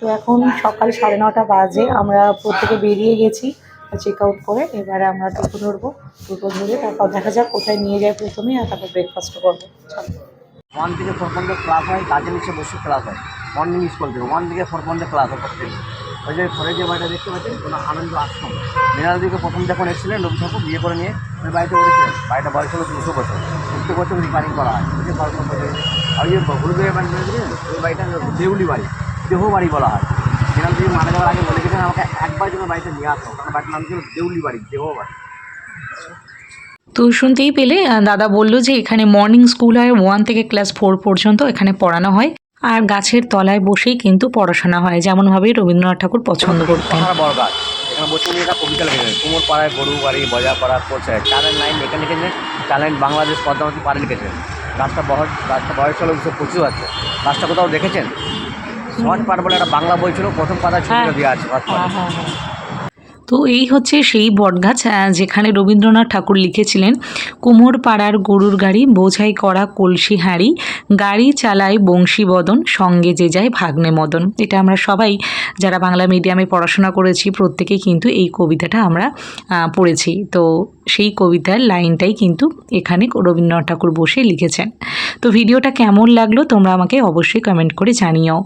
তো এখন সকাল সাড়ে নটা বাজে, আমরা প্রত্যেকে বেরিয়ে গেছি চেক আউট করে এবারে আমরা টোটো ধরবো, টোটো ধরে তারপর দেখা যাক কোথায় নিয়ে যায় প্রথমে আর তারপর ব্রেকফাস্ট করব ওয়ান থেকে ফোর পর্যন্ত ক্লাস হয় গার্জেন এসে বসে ক্লাস হয়। মর্নিং স্কুল থেকে ওয়ান থেকে ফোর পর্যন্ত ক্লাস হয় প্রত্যেক ওই যে ঘরে যে বাড়িটা দেখতে পাচ্ছেন, কোনো আনন্দ আশ্রম। মৃণাল দিকে প্রথম যখন এসেছিলেন, রবি ঠাকুর বিয়ে করে নিয়ে ওই বাড়িতে উঠেছিলেন বাড়িটা বয়স হলো দুশো বছর। প্রত্যেক বছর রিপারিং করা হয়। ওই যে আর ওই যে হলুদের বাড়ি ওই বাড়িটা দেউলি বাড়ি। দেহ বাড়ি বলা হয়। মৃণাল দিকে মারা যাওয়ার আগে বলে গেছেন আমাকে একবার যেন বাড়িতে নিয়ে আসো। কারণ বাড়ির নাম ছিল দেউলি বাড়ি দেহ বাড়ি তো শুনতেই পেলে দাদা বলল যে এখানে মর্নিং স্কুল হয় ওয়ান থেকে ক্লাস ফোর পর্যন্ত এখানে পড়ানো হয়। আর গাছের তলায় বসেই কিন্তু পড়াশোনা হয় যেমনভাবে রবীন্দ্রনাথ ঠাকুর পছন্দ করতেন। এখানে বসে উনি একটা কবিতা লিখেছেন কুমোর পাড়ায় গরু বাড়ি বজা পাড়া করছে চারের লাইন এখানে লিখেছেন চার বাংলাদেশ পদ্মাবতী পাড়ে লিখেছেন গাছটা বয়স গাছটা বয়স হলো পঁচিশ আছে গাছটা কোথাও দেখেছেন? সমাজ পাঠ বলে একটা বাংলা বই ছিল প্রথম পাতা ছবিটা হ্যাঁ। দেওয়া আছে হ্যাঁ হ্যাঁ তো এই হচ্ছে সেই বটগাছ যেখানে রবীন্দ্রনাথ ঠাকুর লিখেছিলেন কুমোর পাড়ার গরুর গাড়ি বোঝাই করা কলসি হাঁড়ি গাড়ি চালায় বংশীবদন সঙ্গে যে যায় ভাগ্নে মদন। এটা আমরা সবাই যারা বাংলা মিডিয়ামে পড়াশোনা করেছি প্রত্যেকেই কিন্তু এই কবিতাটা আমরা পড়েছি। তো সেই কবিতার লাইনটাই কিন্তু এখানে রবীন্দ্রনাথ ঠাকুর বসে লিখেছেন। তো ভিডিওটা কেমন লাগল তোমরা আমাকে অবশ্যই কমেন্ট করে জানিও।